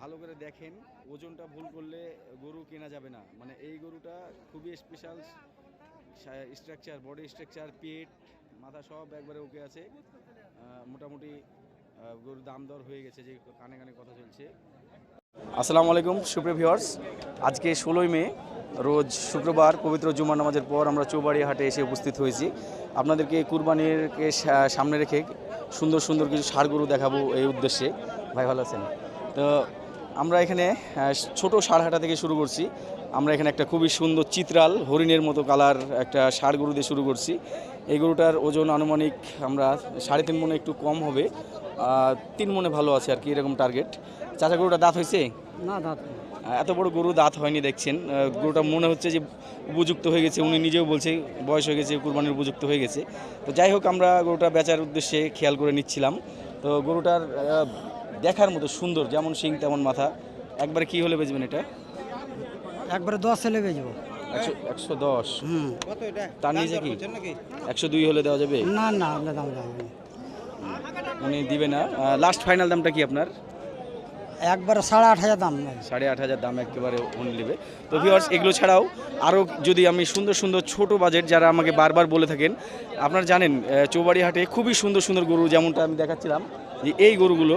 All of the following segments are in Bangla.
ভালো করে দেখেন, ওজনটা ভুল করলে গরু কেনা যাবে না। মানে এই গরুটা খুবই স্পেশাল স্ট্রাকচার বডি স্ট্রাকচার পেট, মাথা সব একবারে ওকে আছে। মোটামুটি গরুর দাম দর হয়ে গেছে, যে কানে কানে কথা চলছে। আসসালামু আলাইকুম, সুপ্রিয় ভিউয়ার্স আজকে ষোলোই মে, রোজ শুক্রবার পবিত্র জুমা নামাজের পর আমরা চৌবাড়ি হাটে এসে উপস্থিত হয়েছি। আপনাদেরকে কুরবানিরকে সামনে রেখে সুন্দর সুন্দর কিছু ষাড় গরু দেখাবো এই উদ্দেশ্যে। ভাই, ভালো আছেন? তো আমরা এখানে ছোট ষাড় হাটা থেকে শুরু করছি। আমরা এখানে একটা খুবই সুন্দর চিত্রাল হরিণের মতো কালার একটা ষাড় গরু দিয়ে শুরু করছি। এই গরুটার ওজন আনুমানিক আমরা সাড়ে তিন মনে একটু কম হবে। তিন মনে ভালো আছে আর কি এরকম টার্গেট চাচা গরুটা দাঁত হয়েছে? না দাঁত এত বড় গরু দাঁত হয়নি দেখছেন। গরুটা মনে হচ্ছে যে উপযুক্ত হয়ে গেছে উনি নিজেও বলছে বয়স হয়ে গেছে কুরবানির উপযুক্ত হয়ে গেছে। তো যাই হোক আমরা গরুটা বেচার উদ্দেশ্যে খেয়াল করে নিচ্ছিলাম। তো গরুটার দেখার মতো সুন্দর যেমন শিং তেমন মাথা। একবারে কি হলে বেচবেন এটা? একবারে দশ ছেলে বেচবো। একশো একশো দশ। হুম। তার নিচে কি? একশো দুই হলে দেওয়া যাবে? না না আপনার দাম লাগবে উনি দিবে না। লাস্ট ফাইনাল দামটা কি আপনার? একবারে সাড়ে আট হাজার দাম সাড়ে আট হাজার দাম একেবারে উনি নেবে। তো ভিওয়ার্স এগুলো ছাড়াও আরও যদি আমি সুন্দর সুন্দর ছোট বাজেট যারা আমাকে বারবার বলে থাকেন আপনারা জানেন চৌবাড়ি হাটে খুবই সুন্দর সুন্দর গরু যেমনটা আমি দেখাচ্ছিলাম যে এই গরুগুলো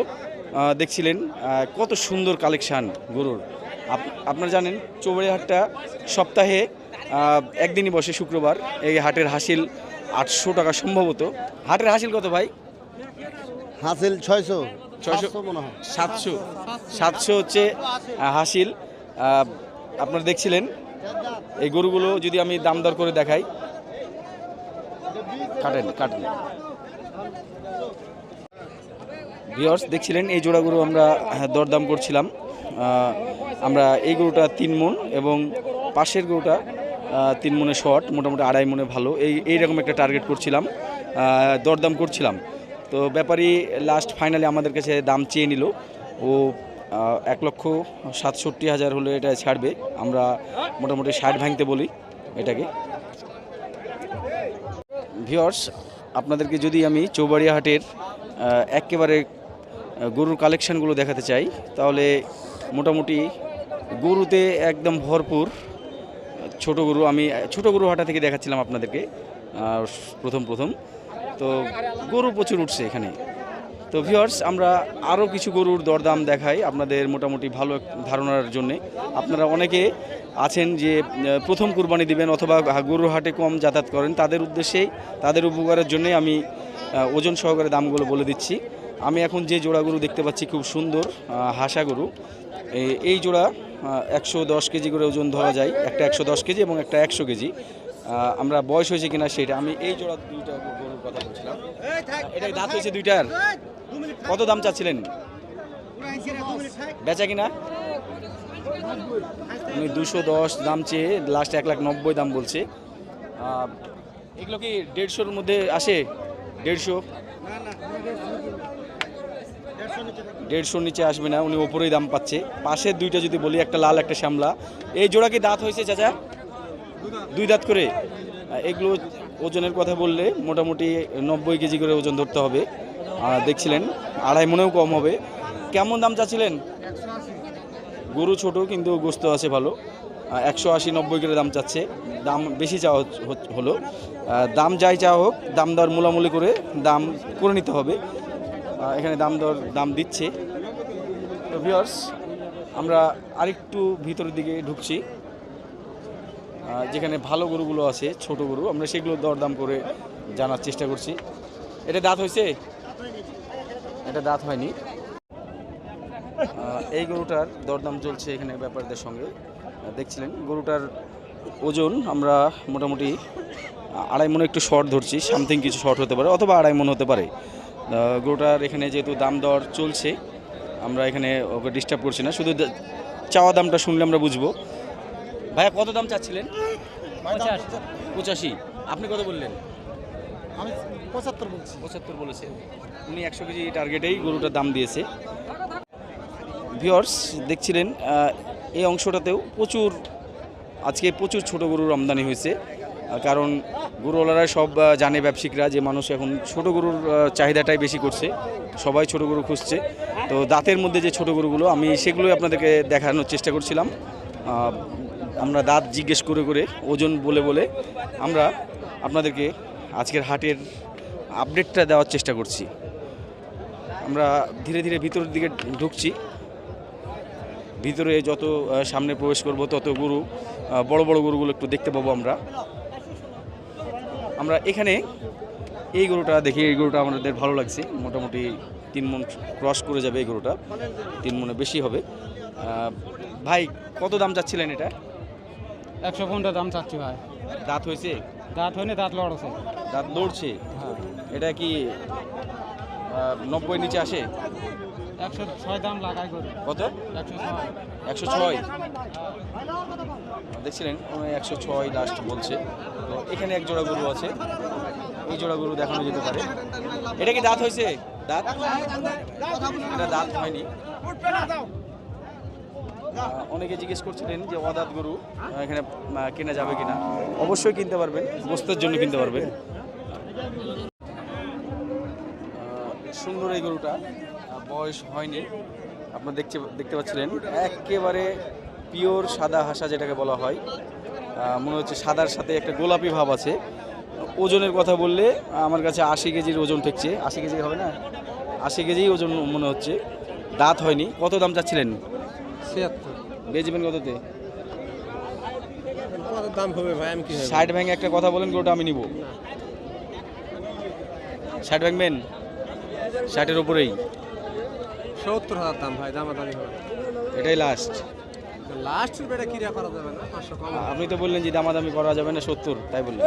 দেখছিলেন কত সুন্দর কালেকশান গরুর। আপ- আপনারা জানেন চৌবাড়ি হাটটা সপ্তাহে একদিনই বসে শুক্রবার। এই হাটের হাসিল আটশো টাকা সম্ভবত। হাটের হাসিল কত ভাই? হাসিল ছয়শো ছয়শো সাতশো সাতশো। হচ্ছে হাসিল। আপনারা দেখছিলেন এই গরুগুলো যদি আমি দাম দর করে দেখাই। কাটেন কাটেন। ভিওর্স দেখছিলেন, এই জোড়া গরু আমরা দরদাম করছিলাম। আমরা এই গরুটা তিন মন এবং পাশের গরুটা তিন মনে শর্ট মোটামুটি আড়াই মনে ভালো। এই, এইরকম একটা টার্গেট করছিলাম দরদাম করছিলাম। তো ব্যাপারী লাস্ট ফাইনালি আমাদের কাছে দাম চেয়ে নিল। ও এক লক্ষ সাতষট্টি হাজার হলে এটা ছাড়বে। আমরা মোটামুটি ষাট ভাঙতে বলি এটাকে। ভিওর্স আপনাদেরকে যদি আমি চৌবাড়িয়া হাটের একেবারে গরুর কালেকশানগুলো দেখাতে চাই। তাহলে মোটামুটি গরুতে একদম ভরপুর ছোট গরু আমি, ছোট গরু হাটা থেকে দেখাচ্ছিলাম আপনাদেরকে প্রথম প্রথম। তো গরু প্রচুর উঠছে এখানে। তো ভিওর্স আমরা আরও কিছু গরুর দরদাম দেখাই আপনাদের মোটামুটি ভালো ধারণার জন্যে। আপনারা অনেকে আছেন যে প্রথম কুরবানি দিবেন অথবা গরুর হাটে কম যাতায়াত করেন, তাদের উদ্দেশ্যেই, তাদের উপকারের জন্যে আমি ওজন সহকারে দামগুলো বলে দিচ্ছি। আমি এখন যে জোড়া গরু দেখতে পাচ্ছি খুব সুন্দর হাসা গরু। এই- জোড়া একশো দশ কেজি করে ওজন ধরা যায় একটা একশো দশ কেজি এবং একটা একশো কেজি। আমরা বয়স হয়েছে কিনা সেটা আমি এই জোড়া দুইটা গরুর কথা বলছিলাম। এটা দাঁত হয়েছে দুইটার। কত দাম চাচ্ছিলেন? বেচা কিনা? উনি দুশো দশ দাম চেয়ে লাস্ট এক লাখ নব্বই দাম বলছে। এগুলো কি দেড়শোর মধ্যে আসে? দেড়শো? দেড়শোর নিচে আসবে না, উনি ওপরেই দাম পাচ্ছে। পাশের দুইটা যদি বলি, একটা লাল, একটা শ্যামলা। এই জোড়া কি দাঁত হয়েছে চাচা? দুই দাঁত করে? এগুলো ওজনের কথা বললে মোটামুটি নব্বই কেজি করে ওজন ধরতে হবে। দেখছিলেন, আড়াই মনেও কম হবে। কেমন দাম চাচ্ছিলেন? গরু ছোট, কিন্তু গোস্ত আছে ভালো। একশো আশি, নব্বই করে দাম চাচ্ছে। দাম বেশি চাওয়া হলো। দাম যাই চাওয়া হোক, দাম দর মূলামূলি করে দাম করে নিতে হবে। এখানে দাম দর, দাম দিচ্ছে। তো ভিওর্স আমরা আরেকটু ভিতরের দিকে ঢুকছি। যেখানে ভালো গরুগুলো আছে, ছোট গরু, আমরা সেগুলো দরদাম করে জানার চেষ্টা করছি। এটা দাঁত হয়েছে? এটা দাঁত হয়নি। এই গরুটার দরদাম চলছে এখানে ব্যাপারীদের সঙ্গে। দেখছিলেন, গরুটার ওজন আমরা মোটামুটি আড়াই মনে একটু শর্ট ধরছি সামথিং কিছু শর্ট হতে পারে, অথবা আড়াই মন হতে পারে। গরুটার এখানে যেহেতু দাম দর চলছে আমরা এখানে ওকে ডিস্টার্ব করছি না। শুধু চাওয়া দামটা শুনলে আমরা বুঝব। ভাইয়া কত দাম চাচ্ছিলেন? পঁচাশি। আপনি কত বললেন? আমি পঁচাত্তর বলছি। পঁচাত্তর বলেছে। উনি একশো কেজি টার্গেটেই গরুটার দাম দিয়েছে। ভিওর্স দেখছিলেন এই অংশটাতেও প্রচুর আজকে প্রচুর ছোট গরুর আমদানি হয়েছে। কারণ গরুওয়ালারা সব জানে ব্যবসায়িকরা যে মানুষ এখন ছোট গরুর চাহিদাটাই বেশি করছে। সবাই ছোট গরু খুঁজছে। তো দাঁতের মধ্যে যে ছোট গরুগুলো, আমি সেগুলোই আপনাদেরকে দেখানোর চেষ্টা করছিলাম। আমরা দাঁত জিজ্ঞেস করে করে, ওজন বলে বলে আমরা আপনাদেরকে আজকের হাটের আপডেটটা দেওয়ার চেষ্টা করছি। আমরা ধীরে ধীরে ভিতরের দিকে ঢুকছি। ভিতরে যত সামনে প্রবেশ করব, তত গরু বড় বড় গরুগুলো একটু দেখতে পাবো আমরা। আমরা এখানে এই গরুটা দেখি এই গরুটা আমাদের ভালো লাগছে। মোটামুটি তিন মন ক্রস করে যাবে এই গরুটা। তিন মনে বেশি হবে। ভাই কত দাম চাচ্ছিলেন এটা? একশো পনেরো দাম চাচ্ছি ভাই। দাঁত হয়েছে? দাঁত হয়নি দাঁত লড়ছে। দাঁত লড়ছে? হ্যাঁ। এটা কি নব্বই নিচে আসে? একশো ছয় দাম লাগাই করে কত? একশো ছয়। একশো ছয়? দেখছিলেন একশো ছয় লাস্ট বলছে। তো এখানে এক জোড়া গরু আছে। এই জোড়া গরু দেখানো যেতে পারে। এটা কি দাঁত হয়েছে? দাঁত? এটা দাঁত হয়নি। অনেকে জিজ্ঞেস করছিলেন যে অদাত গরু এখানে কেনা যাবে কিনা। অবশ্যই কিনতে পারবেন গোস্তের জন্য কিনতে পারবেন। সুন্দর এই গরুটা। বয়স হয়নি। আপনার দেখতে দেখতে পাচ্ছিলেন একেবারে পিওর সাদা হাসা যেটাকে বলা হয় মনে হচ্ছে সাদার সাথে একটা গোলাপি ভাব আছে। ওজনের কথা বললে আমার কাছে আশি কেজির ওজন ঠেকছে। আশি কেজি হবে না? আশি কেজি ওজন মনে হচ্ছে। দাঁত হয়নি। কত দাম চাচ্ছিলেন? বেচবেন কততে? কত দাম হবে ভাই আমি কি ষাট ভেঙে একটা কথা বলেন গোটা আমি নিব। ষাট ভাঙবেন ষাটের উপরেই। সত্তর হাজার দাম ভাই দামাদামি হবে এটাই লাস্ট কিরা করা যাবে না? পাঁচশো কম আপনি তো বললেন যে দামাদামি করা যাবে না সত্তর তাই বললেন।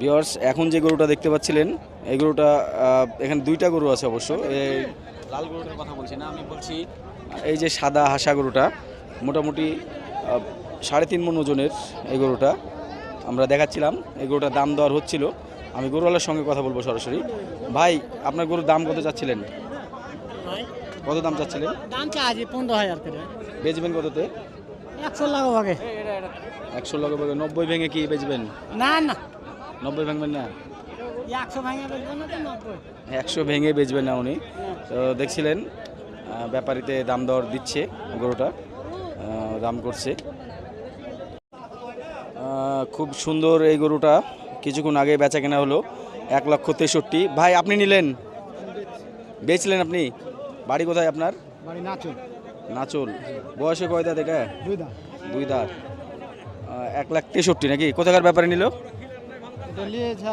ভিওর্স এখন যে গরুটা দেখতে পাচ্ছিলেন এই গরুটা এখানে দুইটা গরু আছে অবশ্য। এই লাল গরুটার কথা বলছি না আমি বলছি এই যে সাদা হাসা গরুটা মোটামুটি সাড়ে তিন মন ওজনের এই গরুটা আমরা দেখাচ্ছিলাম। এই গরুটার দাম দেওয়ার হচ্ছিল। আমি গরুওয়ালার সঙ্গে কথা বলব সরাসরি। ভাই আপনার গরুর দাম কত চাচ্ছিলেন? কত দাম চাচ্ছিলেন? দাম চাচ্ছি পনেরো হাজার করে। বেচবেন কততে? একশো লাগাবো ভাগে একশো লগে ভাগে নব্বই ভেঙে কি বেচবেন? না না। নব্বই ভাঙবেন না? একশো ভাঙে বেচবেন না উনি। তো দেখছিলেন ব্যাপারীতে দাম দর দিচ্ছে গরুটা দাম করছে। খুব সুন্দর এই গরুটা। কিছুক্ষণ আগে বেচা কেনা হলো এক লক্ষ তেষট্টি। ভাই আপনি নিলেন? বেচলেন আপনি? বাড়ি কোথায় আপনার? নাচল। বয়সে কয় দাঁত এটা দুই দাঁত। এক লাখ তেষট্টি নাকি? কোথাকার ব্যাপারে নিল?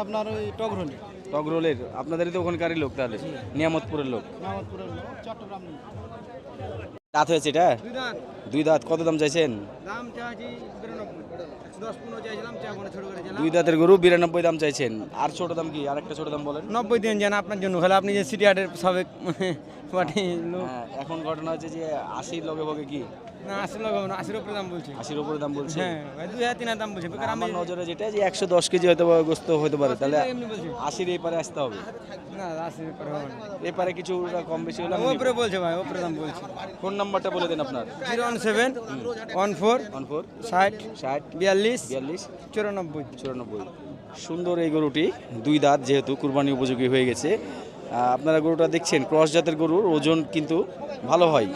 আপনার ওই টগরলি। টগরোলের। আপনাদেরই তো ওখানকারই লোক তাহলে। নিয়ামতপুরের লোক। দাঁত হয়েছে এটা? দুই দাঁত। কত দাম চাইছেন? দাম চাচ্ছি দুই দাঁতের গরু বিরানব্বই দাম চাইছেন। আর ছোট দাম কি? আরেকটা ছোট দাম বলেন। নব্বই দিন যান আপনার জন্য হলে আপনি যে সিটি হাটের সাবেক এখন ঘটনা হচ্ছে যে আশির লগে ভগে কি? না না আশির উপরে দাম বলছি। আশির উপরে দাম বলছে। হ্যাঁ ভাই দুই হাজার তিন দাম বলছি। বেকার আমার নজরে যেটা যে একশো দশ কেজি হয়তো গোস্ত হতে পারে তাহলে আশির এই পারে আসতে হবে। না আশির উপরে হবে এই পারে কিছু কম বেশি হলে উপরে বলছে ভাই উপরে দাম বলছি। ফোন নাম্বারটা বলে দেন আপনার। Zero one seven one four one four ষাট ষাট বিয়াল্লিশ বিয়াল্লিশ। চুরানব্বই। চুরানব্বই। সুন্দর এই গরুটি দুই দাঁত যেহেতু কুরবানি উপযোগী হয়ে গেছে। আপনারা গরুটা দেখছেন ক্রস জাতের গরুর ওজন কিন্তু ভালো হয়।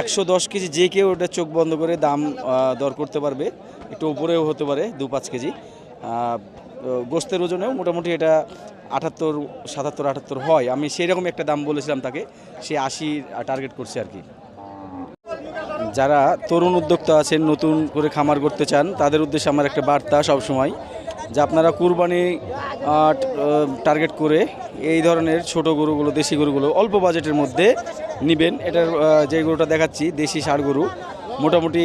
একশো দশ কেজি যে কেউ ওটা চোখ বন্ধ করে দাম দর করতে পারবে। একটু উপরেও হতে পারে দু পাঁচ কেজি। গোস্তের ওজনেও মোটামুটি এটা আটাত্তর সাতাত্তর আটাত্তর হয়। আমি সেই রকম একটা দাম বলেছিলাম তাকে সে আশি টার্গেট করছে আর কি। যারা তরুণ উদ্যোক্তা আছেন, নতুন করে খামার করতে চান, তাদের উদ্দেশ্যে আমার একটা বার্তা সবসময় যে আপনারা কুরবানি টার্গেট করে এই ধরনের ছোট গরুগুলো, দেশি গরুগুলো অল্প বাজেটের মধ্যে নেবেন। এটার যে গরুটা দেখাচ্ছি, দেশি ষাড় গরু, মোটামুটি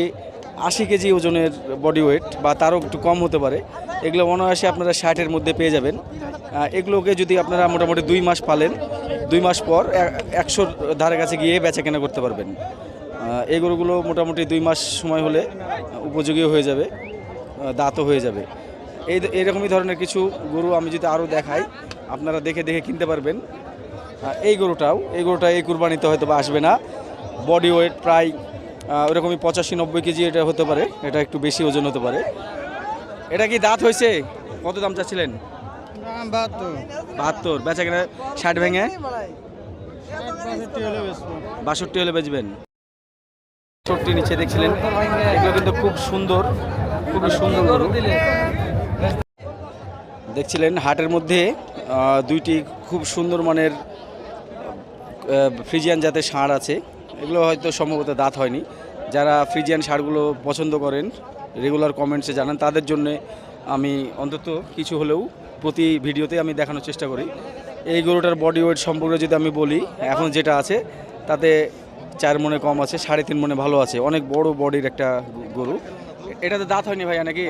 আশি কেজি ওজনের বডি ওয়েট বা তারও একটু কম হতে পারে। এগুলো অনায়াসে আপনারা ষাটের মধ্যে পেয়ে যাবেন। এগুলোকে যদি আপনারা মোটামুটি দুই মাস পালেন, দুই মাস পর একশোর ধারে কাছে গিয়ে বেচা কেনা করতে পারবেন। এই গরুগুলো মোটামুটি দুই মাস সময় হলে উপযোগী হয়ে যাবে দাঁতও হয়ে যাবে। এই এরকমই ধরনের কিছু গরু আমি যদি আরও দেখাই আপনারা দেখে দেখে কিনতে পারবেন। এই গরুটাও এই গরুটা এই কুরবানিতে হয়তো বা আসবে না। বডি ওয়েট প্রায় ওরকমই পঁচাশি নব্বই কেজি এটা হতে পারে এটা একটু বেশি ওজন হতে পারে। এটা কি দাঁত হয়েছে? কত দাম চাচ্ছিলেন? বাহাত্তর। বেচা কিনা ষাট ভেঙে? বাষট্টি হলে বেচবেন। বাষট্টি নিচে দেখছিলেন। এগুলো কিন্তু খুব সুন্দর, খুবই সুন্দর দেখছিলেন হাটের মধ্যে দুইটি খুব সুন্দর মানের ফ্রিজিয়ান জাতের ষাঁড় আছে। এগুলো হয়তো সম্ভবত দাঁত হয়নি। যারা ফ্রিজিয়ান ষাঁড়গুলো পছন্দ করেন রেগুলার কমেন্টসে জানান, তাদের জন্য আমি অন্তত কিছু হলেও প্রতি ভিডিওতে আমি দেখানোর চেষ্টা করি। এই গরুটার বডি ওয়েট সম্পর্কে যদি আমি বলি, এখন যেটা আছে, তাতে চার মনে কম আছে সাড়ে তিন মনে ভালো আছে। অনেক বড় বডির একটা গরু। এটাতে দাঁত হয়নি ভাইয়া নাকি?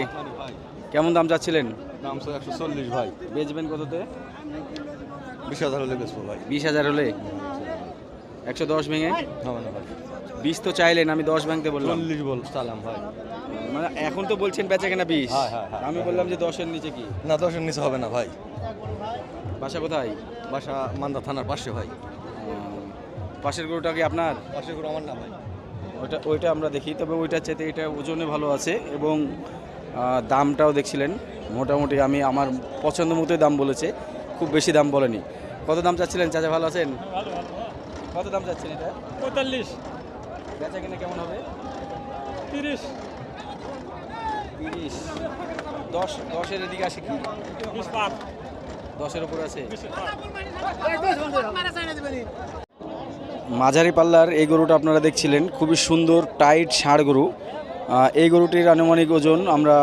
কেমন দাম যাচ্ছিলেন দাম একশো চল্লিশ ভাই। বেচবেন কততে? বিশ হাজার হলে বেচবো ভাই। বিশ হাজার হলে? একশো দশ ভেঙে? বিশ তো চাইলেন আমি দশ ভাঙতে বললাম। চল্লিশ বল চালাম ভাই। মানে এখন তো বলছেন বেচা কেনা বিশ। হ্যাঁ, হ্যাঁ, হ্যাঁ। আমি বললাম যে দশের নিচে কি? না দশের নিচে হবে না ভাই। বাসা কোথায়? বাসা মান্দা থানার পাশে ভাই। পাশের গরুটা কি আপনার? পাশের গরু আমার না ভাই। ওইটা ওইটা আমরা দেখি তবে ওইটার চাইতে এটা ওজনে ভালো আছে এবং দামটাও দেখছিলেন। মোটামুটি আমি আমার পছন্দ মতোই দাম বলেছে খুব বেশি দাম বলেনি। কত দাম চাচ্ছিলেন? চাচা ভালো আছেন? কত দাম চাচ্ছেন এটা? পঁয়তাল্লিশ। বেচা কিনা কেমন হবে? তিরিশ। তিরিশ। দশ দশের এদিকে আসে কি? দশের উপর আছে? মাঝারি পাল্লার এই গরুটা আপনারা দেখছিলেন, খুবই সুন্দর, টাইট ষাঁড় গরু। এই গরুটির আনুমানিক ওজন আমরা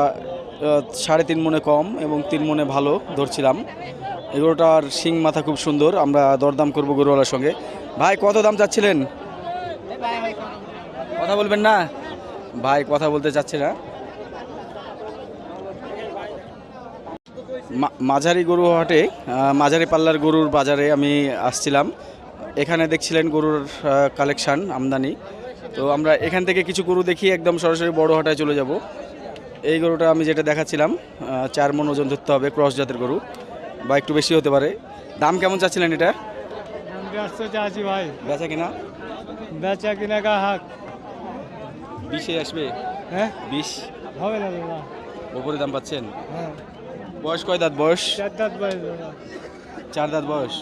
সাড়ে তিন মনে কম এবং তিন মনে ভালো ধরছিলাম। এই গরুটার শিং মাথা খুব সুন্দর, আমরা দরদাম করব গরুওয়ালার সঙ্গে। ভাই, কত দাম চাচ্ছিলেন? কথা বলবেন না? ভাই, কথা বলতে চাচ্ছে না। মাঝারি গরু হাটে মাঝারি পাল্লার গরুর বাজারে আমি আসছিলাম। এখানে দেখছিলেন গরুর কালেকশান আমদানি। তো আমরা এখান থেকে কিছু গরু দেখি একদম সরাসরি বড় হাটায় চলে যাব। এই গরুটা আমি যেটা দেখাচ্ছিলাম চার মন ওজন ধরতে হবে ক্রস জাতের গরু বা একটু বেশি হতে পারে। দাম কেমন চাচ্ছিলেন এটা চাচ্ছি ভাই। বেচা কিনা? বেচা কিনা কা হাক বিশে আসবে? হ্যাঁ? বিশ? হবে না দাদা। ওপরে দাম পাচ্ছেন? হ্যাঁ। বয়স কয় দাঁত বয়স? চার দাঁত বয়স চার দাঁত বয়স।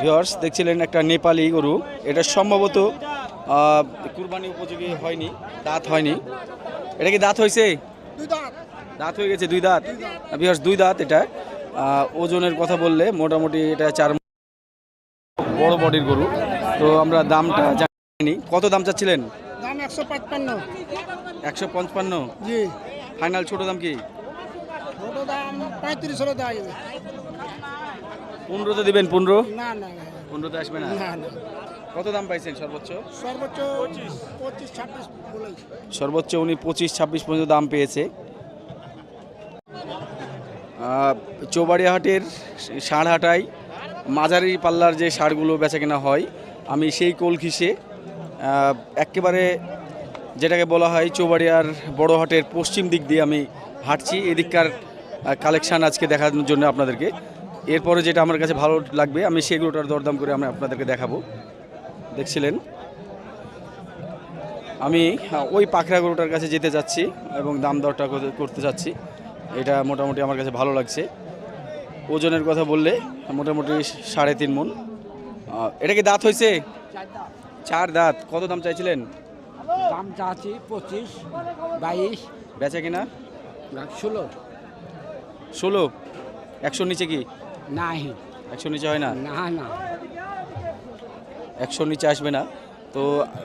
ভিওর্স দেখছিলেন একটা নেপালি গরু। এটা সম্ভবত কুরবানি উপযোগী হয়নি দাঁত হয়নি। এটা কি দাঁত হয়েছে? দাঁত। হয়ে গেছে দুই দাঁত? ভিওর্স দুই দাঁত এটা। ওজনের কথা বললে মোটামুটি এটা চার বড় বডির গরু। তো আমরা দামটা জানি কত দাম চাচ্ছিলেন? দাম একশো পাঁচপান্ন। একশো পঞ্চান্ন জি। ফাইনাল ছোট দাম কি? ছোটো দাম পঁয়ত্রিশ হলে দেওয়া পনেরোতে দিবেন পনেরো? না না পনেরোতে আসবে না? না না। কত দাম পাইছেন সর্বোচ্চ? সর্বোচ্চ পঁচিশ ছাব্বিশ বলেছি সর্বোচ্চ উনি পঁচিশ ছাব্বিশ পর্যন্ত দাম পেয়েছে। আহ, চৌবাড়িয়া হাটের ষাঁড় হাটায় মাঝারি পাল্লার যে সারগুলো বেচা কেনা হয় আমি সেই কলখিসে আহ, একেবারে যেটাকে বলা হয় চৌবাড়িয়ার বড় হাটের পশ্চিম দিক দিয়ে আমি হাঁটছি। এদিককার কালেকশান আজকে দেখানোর জন্য আপনাদেরকে। এরপরে যেটা আমার কাছে ভালো লাগবে আমি সেগুলোটার দরদাম করে আমি আপনাদেরকে দেখাবো। দেখছিলেন? আমি ওই পাখরা গরুটার কাছে যেতে যাচ্ছি এবং দাম দরটা করতে- চাচ্ছি এটা মোটামুটি আমার কাছে ভালো লাগছে। ওজনের কথা বললে মোটামুটি সাড়ে তিন মন। এটা কি দাঁত হয়েছে চার দাঁত। কত দাম চাইছিলেন? দাম চাচ্ছি পঁচিশ বাইশ। বেচা কিনা? ষোলো। ষোলো? একশোর নিচে কি? নাহি। একশোর নিচে হয় না? না না। একশোর নিচে আসবে না। তো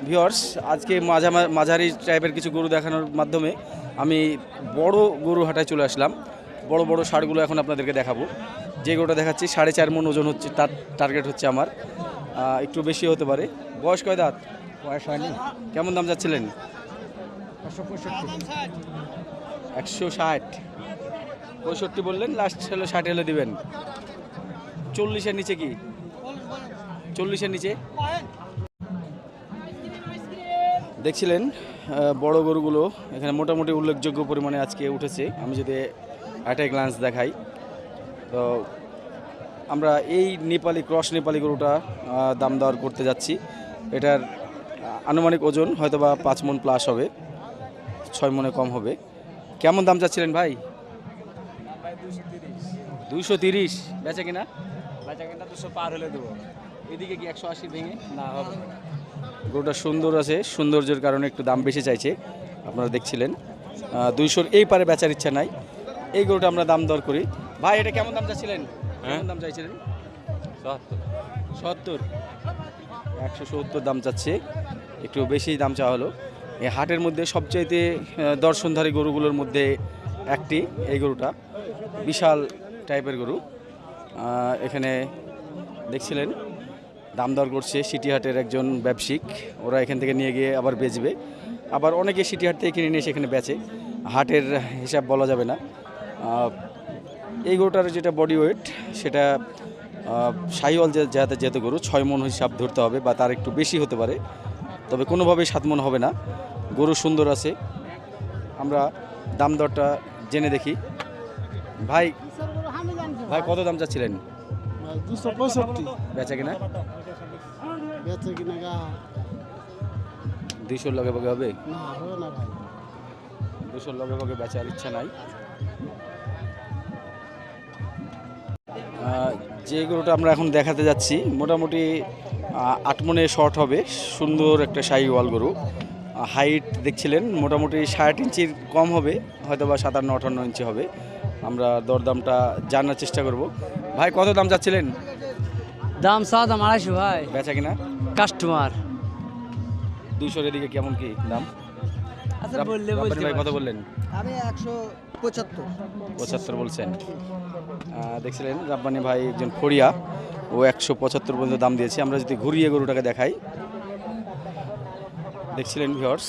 ভিওর্স আজকে মাঝা মাঝারি টাইপের কিছু গরু দেখানোর মাধ্যমে আমি বড় গরু হাটায় চলে আসলাম। বড় বড় ষাড়গুলো এখন আপনাদেরকে দেখাবো। যে গরুটা দেখাচ্ছি সাড়ে চার মন ওজন হচ্ছে তার টার্গেট হচ্ছে আমার। একটু বেশি হতে পারে। বয়স কয় দাঁত? বয়স হয়নি। কেমন দাম যাচ্ছিলেন একশো পঁয়ষট্টি। একশো ষাট। পঁয়ষট্টি বললেন লাস্ট হলো ষাট হলে দিবেন। চল্লিশের নিচে কি? চল্লিশের নিচে। দেখছিলেন বড় গরুগুলো এখানে মোটামুটি উল্লেখযোগ্য পরিমাণে আজকে উঠেছে। আমি যদি অ্যাট এ গ্লান্স দেখাই, তো আমরা এই নেপালি, ক্রস নেপালি গরুটা দাম দর করতে যাচ্ছি। এটার আনুমানিক ওজন হয়তো বা পাঁচ মন প্লাস হবে, ছয় মনে কম হবে। কেমন দাম চাচ্ছিলেন ভাই? দুইশো তিরিশ। বেচে কিনা? বাচ্চা কিনা দুশো পার হলে দেবো। এদিকে কি একশো আশি ভেঙে? না হবে গরুটা সুন্দর আছে। সৌন্দর্যের কারণে একটু দাম বেশি চাইছে। আপনারা দেখছিলেন। দুইশোর এই পারে বেচার ইচ্ছা নাই। এই গরুটা আমরা দাম দর করি। ভাই এটা কেমন দাম চাচ্ছিলেন? কেমন দাম চাইছিলেন? সত্তর। একশো সত্তর দাম চাচ্ছে। একটু বেশি দাম চাওয়া হলো। এই হাটের মধ্যে সবচাইতে দর্শনধারী গরুগুলোর মধ্যে একটি এই গরুটা। বিশাল টাইপের গরু। এখানে দেখছিলেন দাম দর করছে সিটিহাটের একজন ব্যবসায়িক। ওরা এখান থেকে নিয়ে গিয়ে আবার বেচবে। আবার অনেকে সিটিহাট থেকে কিনে নিয়ে সেখানে বেচে। হাটের হিসাব বলা যাবে না। এই গরুটার যেটা বডি ওয়েট সেটা সাইওয়াল যাতে যেহেতু গরু, ছয় মন হিসাব ধরতে হবে বা তার একটু বেশি হতে পারে। তবে কোনোভাবেই সাত মন হবে না। গরু সুন্দর আছে। আমরা দাম দরটা জেনে দেখি। ভাই ভাই কত দাম চাচ্ছিলেন? দুশো পঁয়ষট্টি। বেচা কিনা? বেচে কিনা দুইশোর লগে বগে হবে? দুশোর লগে বগে বেচার ইচ্ছা নাই। যে গরুটা আমরা এখন দেখাতে যাচ্ছি মোটামুটি আহ, আট মনে শর্ট হবে। সুন্দর একটা শাহিওয়াল গরু। হাইট দেখছিলেন মোটামুটি ষাট ইঞ্চির কম হবে হয়তো বা সাতান্ন আটান্ন ইঞ্চি হবে। আমরা দরদামটা জানার চেষ্টা করব। ভাই কত দাম চাচ্ছিলেন? দাম চা দাম আড়াইশো ভাই। বেচা কিনা? কাস্টমার দুইশোর এদিকে কেমন কি দাম? আচ্ছা বললে বলতে ভাই কত বললেন? আমি একশো পঁচাত্তর। পঁচাত্তর বলছেন। দেখছিলেন রাব্বানি ভাই একজন ফড়িয়া। ও একশো পঁচাত্তর পর্যন্ত দাম দিয়েছে। আমরা যদি ঘুরিয়ে গরুটাকে দেখাই। দেখছিলেন ভিওর্স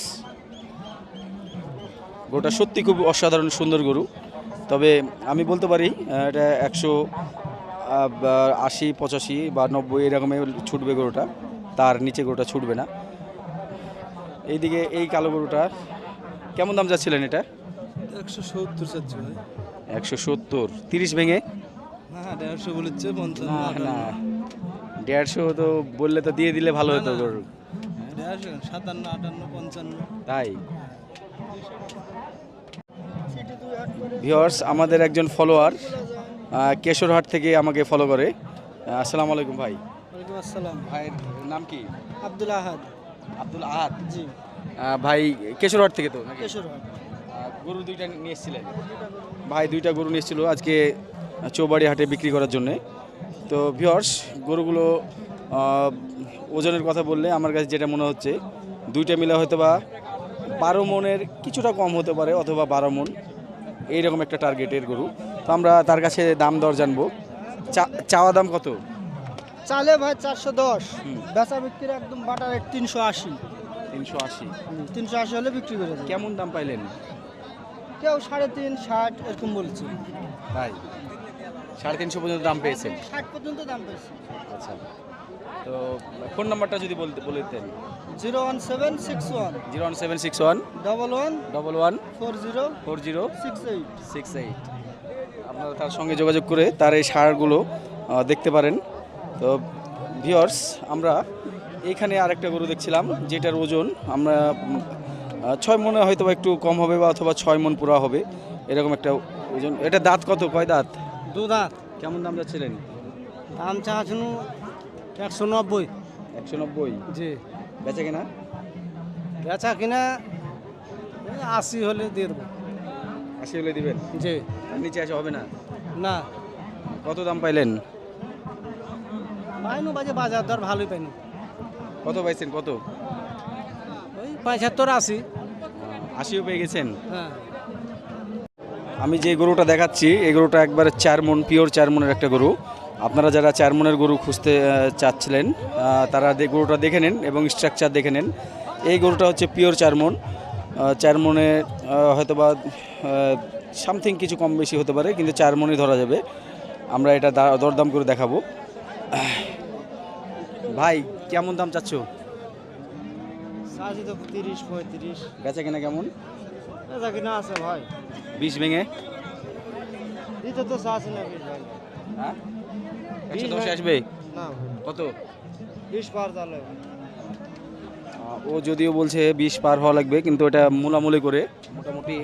গরুটা সত্যি খুব অসাধারণ সুন্দর গরু। তবে আমি বলতে পারি এটা একশো আশি পঁচাশি বা নব্বই এরকমই ছুটবে গরুটা। তার নিচে গরুটা ছুটবে না। এইদিকে এই কালো গরুটা কেমন দাম যাচ্ছিলেন এটা একশো সত্তর চাচ্ছি ভাই। একশো সত্তর। তিরিশ ভেঙে? না দেড়শো বলেছে পঞ্চান্ন না দেড়শো তো বললে তো দিয়ে দিলে ভালো হতো। গরু। দেড়শো সাতান্ন আটান্ন পঞ্চান্ন। তাই? ভিওর্স আমাদের একজন ফলোয়ার কেশরহাট থেকে আমাকে ফলো করে। আসসালামু আলাইকুম ভাই। ওয়ালাইকুম আসসালাম। ভাইয়ের নাম কি? আব্দুল আহাদ। আব্দুল আহাদ? জি। ভাই কেশরহাট থেকে তো কেশরহাট। গরু দুইটা নিয়ে এসেছিলেন। ভাই দুইটা গরু নিয়ে এসেছিল আজকে চৌবাড়ি হাটে বিক্রি করার জন্যে। তো ভিওর্স গরুগুলো ওজনের কথা বললে আমার কাছে যেটা মনে হচ্ছে দুইটা মিলে হয়তো বা বারো মনের কিছুটা কম হতে পারে অথবা বারো মন। এইরকম একটা টার্গেটের গরু। তো আমরা তার কাছে দাম দর জানব। চাওয়া দাম কত? চালে ভাই চারশো দশ। বেচা বিক্রির একদম বাটার রেট তিনশো আশি। তিনশো আশি। তিনশো আশি হলে বিক্রি করে কেমন দাম পাইলেন? কেউ সাড়ে তিন ষাট এরকম বলছে। তাই? সাড়ে তিনশো পর্যন্ত দাম পেয়েছেন? ষাট পর্যন্ত দাম পেয়েছে। আচ্ছা। তো ফোন নাম্বারটা যদি বলতে বলে দিতেন। Zero one seven six one. Zero one seven six one. Double one. Double one. Four zero. Four zero. Six eight. Six eight. আপনারা তার সঙ্গে যোগাযোগ করে তার এই সারগুলো দেখতে পারেন। তো ভিওর্স আমরা এইখানে আরেকটা গরু দেখছিলাম যেটার ওজন আমরা ছয় মনে হয়তো বা একটু কম হবে বা অথবা ছয় মন পুরা হবে এরকম একটা ওজন। এটা দাঁত কত? কয় দাঁত? দু দাঁত কেমন দাম যাচ্ছিলেন? দাম চাচ্ছেন একশো নব্বই। একশো নব্বই? জি। বেচে কিনা? বেচা কিনা আশি হলে দিয়ে দেবো। আশি হলে দিবেন? জি। নিচে আসা হবে না? না। কত দাম পাইলেন? পাইনু বাজে বাজার দর ভালোই পাইনু। কত পাইছেন? কত? ওই পঁচাত্তর আশি। আশিও পেয়ে গেছেন? হ্যাঁ। আমি যে গরুটা দেখাচ্ছি এই গরুটা একবারে চার মন পিওর চার মনের একটা গরু। আপনারা যারা চার মনের গরু খুঁজতে চাচ্ছিলেন তারা গরুটা দেখে নেন এবং স্ট্রাকচার দেখে নেন। এই গরুটা হচ্ছে পিওর চার মন চার মনে হয়তো বা সামথিং কিছু কম বেশি হতে পারে কিন্তু চার মনই ধরা যাবে। আমরা এটা দরদাম করে দেখাবো। ভাই কেমন দাম চাচ্ছ? তিরিশ পঁয়ত্রিশ। বেচা কেনা কেমন? বেচা কিনা আছে ভাই। বিষ ভেঙে? দিতে তো চাষি না ভাই। হ্যাঁ? একশো দশে আসবে? না কত? বিশ পার আহ, ও যদিও বলছে বিশ পার হওয়া লাগবে কিন্তু এটা মূলামূলি করে। মোটামুটি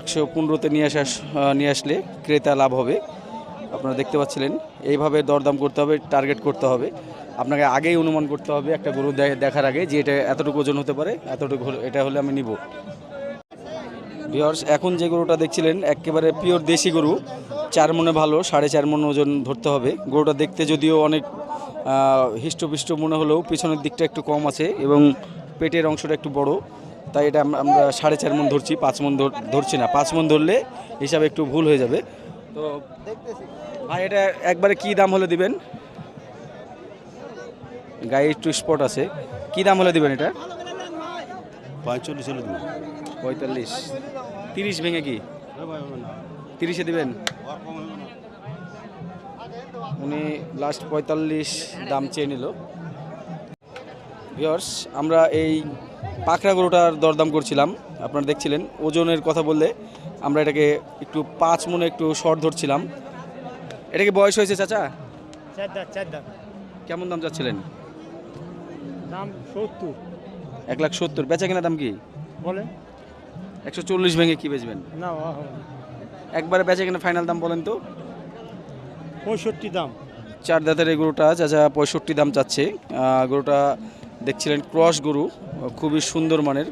একশো পনেরোতে নিয়ে আসা নিয়ে আসলে ক্রেতা লাভ হবে। আপনারা দেখতে পাচ্ছিলেন এইভাবে দরদাম করতে হবে টার্গেট করতে হবে। আপনাকে আগেই অনুমান করতে হবে একটা গরু দেখার আগে যে এটা এতটুকু ওজন হতে পারে এতটুকু এটা হলে আমি নিব। ভিওর্স এখন যে গরুটা দেখছিলেন একেবারে পিওর দেশি গরু। চার মনে ভালো সাড়ে চার মন ওজন ধরতে হবে। গরুটা দেখতে যদিও অনেক হিষ্টপিষ্ট মনে হলেও পিছনের দিকটা একটু কম আছে এবং পেটের অংশটা একটু বড়। তাই এটা আমরা- সাড়ে চার মন ধরছি পাঁচ মন ধর- ধরছি না। পাঁচ মন ধরলে হিসাবে একটু ভুল হয়ে যাবে। তো ভাই এটা একবারে কি দাম হলে দিবেন? গায়ে একটু স্পট আছে। কি দাম হলে দিবেন এটা? পঁয়তাল্লিশ হলে পঁয়তাল্লিশ। তিরিশ ভেঙে কি? তিরিশে দিবেন? উনি লাস্ট পঁয়তাল্লিশ দাম চেয়ে নিল। ভিওর্স আমরা এই পাখরা গরুটার দরদাম করছিলাম। আপনারা দেখছিলেন ওজনের কথা বললে আমরা এটাকে একটু পাঁচ মনে একটু শর্ট ধরছিলাম। এটা কি বয়স হয়েছে চাচা? কেমন দাম চাচ্ছিলেন? দাম সত্তর। এক লাখ সত্তর। বেচা কিনা দাম কি? বলে একশো চল্লিশ ভেঙে কি বেচবেন? না। একবারে বেচা কিনা ফাইনাল দাম বলেন তো? পঁয়ষট্টি দাম। চার দাঁতের এই গরুটা চাচা পঁয়ষট্টি দাম চাচ্ছে। গরুটা দেখছিলেন ক্রস গরু খুবই সুন্দর মানের।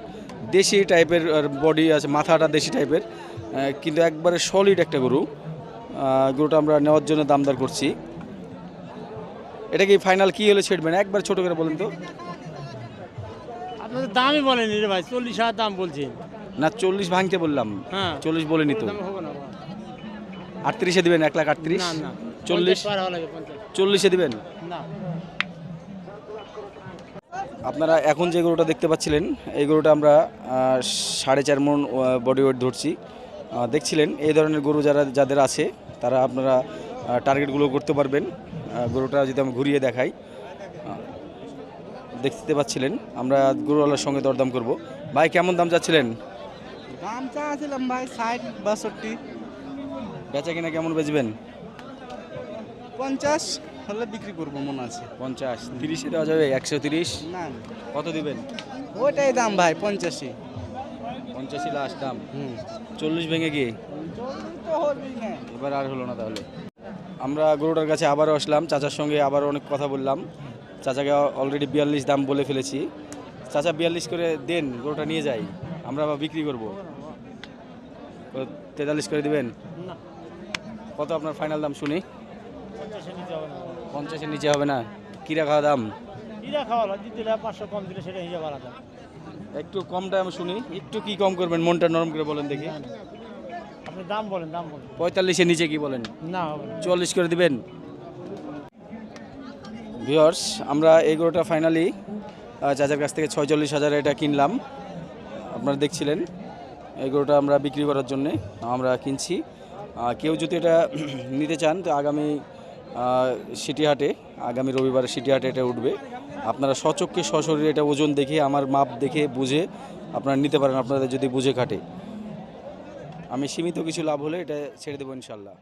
দেশি টাইপের বডি আছে মাথাটা দেশি টাইপের। কিন্তু একবারে সলিড একটা গরু। গরুটা আমরা নেওয়ার জন্য দামদার করছি। এটা কি ফাইনাল কি হলে ছেড়বেন? একবার ছোট করে বলেন তো। আপনাদের দামই বলেনি রে ভাই চল্লিশ হাজার দাম বলছেন। না চল্লিশ ভাঙতে বললাম। হ্যাঁ। চল্লিশ বলিনি তো। আটত্রিশে দিবেন এক লাখ আটত্রিশ। না না। চল্লিশ। চল্লিশে দিবেন? আপনারা এখন যে গরুটা দেখতে পাচ্ছিলেন এই গরুটা আমরা সাড়ে চার মন বডি ওয়েট ধরছি। দেখছিলেন এই ধরনের গরু যারা যাদের আছে তারা আপনারা টার্গেটগুলো করতে পারবেন। গরুটা যদি আমি ঘুরিয়ে দেখাই দেখতে পাচ্ছিলেন আমরা গরুওয়ালার সঙ্গে দরদাম করব। ভাই কেমন দাম চাচ্ছিলেন? দাম চাচ্ছিলাম ভাই ষাট বাষট্টি। বেচা কিনা কেমন বেচবেন? পঞ্চাশ হলে বিক্রি করব মনে আছে। পঞ্চাশ তিরিশে দেওয়া যাবে একশো তিরিশ? না। কত দিবেন? ওইটাই দাম ভাই পঞ্চাশি পঞ্চাশি লাস্ট দাম। হুম। চল্লিশ ভেঙে গিয়ে না এবার আর হলো না তাহলে। আমরা গরুটার কাছে আবারও আসলাম চাচার সঙ্গে আবার অনেক কথা বললাম। চাচাকে অলরেডি বিয়াল্লিশ দাম বলে ফেলেছি। চাচা বিয়াল্লিশ করে দেন গরুটা নিয়ে যাই। আমরা আবার বিক্রি করব। তেতাল্লিশ করে দিবেন? না। কত আপনার ফাইনাল দাম শুনি? পঞ্চাশের নিচে হবে না। কী রাখা দাম? ইরা খাওয়া দিতে দিলে পাঁচশো কম দিলে সেটা হিসাব আলাদা। একটু কমটা আমি শুনি। একটু কি কম করবেন? মনটা নরম করে বলেন দেখি। আপনি দাম বলেন দাম বলেন। পঁয়তাল্লিশের নিচে কি বলেন? না চুয়াল্লিশ করে দিবেন? ভিওর্স আমরা এই গরুটা ফাইনালি চাচার কাছ থেকে ছয়চল্লিশ হাজার এটা কিনলাম। আপনারা দেখছিলেন। এই গরুটা আমরা বিক্রি করার জন্যে আমরা কিনছি। কেউ যদি এটা নিতে চান, তো আগামী সিটিহাটে সিটি হাটে আগামী রবিবারে সিটিহাটে এটা উঠবে। আপনারা সচক্ষে, সশরীরে এটা ওজন দেখে, আমার মাপ দেখে, বুঝে আপনারা নিতে পারেন, আপনাদের যদি বুঝে খাটে। আমি সীমিত কিছু লাভ হলে এটা ছেড়ে দেবো ইনশাল্লাহ